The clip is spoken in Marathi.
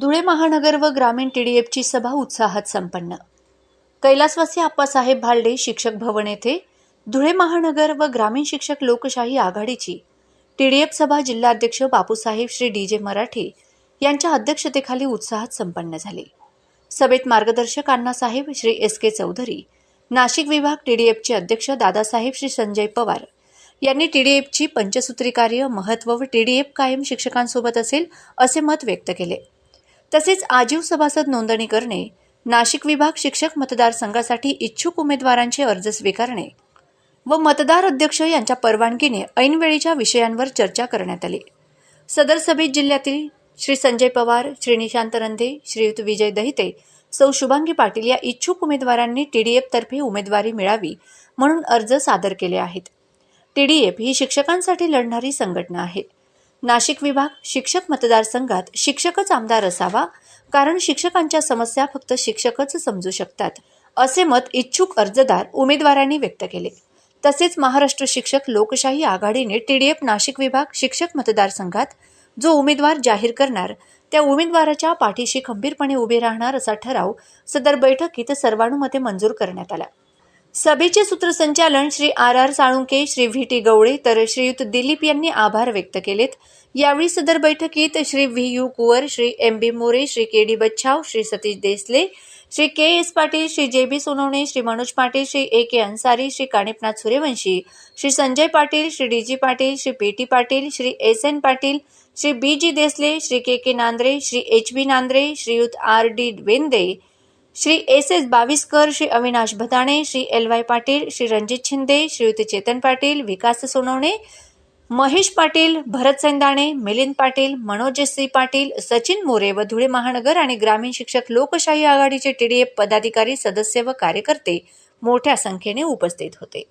धुळे महानगर व ग्रामीण टी डी एफची सभा उत्साहात संपन्न. कैलासवासी आप्पासाहेब भालडे शिक्षक भवन येथे धुळे महानगर व ग्रामीण शिक्षक लोकशाही आघाडीची टी डी एफ सभा जिल्हाध्यक्ष बापूसाहेब श्री डी जे मराठे यांच्या अध्यक्षतेखाली उत्साहात संपन्न झाली. सभेत मार्गदर्शक अण्णासाहेब श्री एस के चौधरी नाशिक विभाग टी डी एफचे अध्यक्ष दादासाहेब श्री संजय पवार यांनी टी डी एफची पंचसूत्री कार्य महत्त्व व टी डी एफ कायम शिक्षकांसोबत असेल असे मत व्यक्त केले. तसेच आजीव सभासद नोंदणी करणे नाशिक विभाग शिक्षक मतदारसंघासाठी इच्छुक उमेदवारांचे अर्ज स्वीकारणे व मतदार अध्यक्ष यांच्या परवानगीने ऐनवेळीच्या विषयांवर चर्चा करण्यात आली. सदर सभेत जिल्ह्यातील श्री संजय पवार श्री निशांत रंधे श्रीयुत विजय दहिते सौ शुभांगी पाटील या इच्छुक उमेदवारांनी टीडीएफ तर्फे उमेदवारी मिळावी म्हणून अर्ज सादर केले आहेत. टीडीएफ ही शिक्षकांसाठी लढणारी संघटना आहे. नाशिक विभाग शिक्षक मतदारसंघात शिक्षकच आमदार असावा कारण शिक्षकांच्या समस्या फक्त शिक्षकच समजू शकतात असे मत इच्छुक अर्जदार उमेदवारांनी व्यक्त केले. तसेच महाराष्ट्र शिक्षक लोकशाही आघाडीने टीडीएफ नाशिक विभाग शिक्षक मतदारसंघात जो उमेदवार जाहीर करणार त्या उमेदवाराच्या पाठीशी खंबीरपणे उभे राहणार असा ठराव सदर बैठकीत सर्वानुमते मंजूर करण्यात आला. सभेचे सूत्रसंचालन Shri R R Salunke Shri V T Gawale तर श्रीयुत दिलीप यांनी आभार व्यक्त केलेत. यावेळी सदर बैठकीत Shri V U Kuwar Shri M B More Shri K D Bachhav Shri Satish Desale Shri K S Patil Shri J B Sonawane Shri Manoj Patil Shri A K Ansari Shri Kanipnath Suryavanshi Shri Sanjay Patil Shri D G Patil Shri P T Patil Shri S N Patil Shri B G Desale Shri K K Nandre Shri H B Nandre Shriyut R D Vende Shri S S Baviskar Shri Avinash Bhadane Shri L Y Patil Shri Ranjit Shinde Shriyut Chetan Patil Vikas Sonawane Mahesh Patil Bharat Sendane Milind Patil Manoj Shri Patil Sachin More व धुळे महानगर आणि ग्रामीण शिक्षक लोकशाही आघाडीचे टीडीएफ पदाधिकारी सदस्य व कार्यकर्ते मोठ्या संख्येने उपस्थित होते.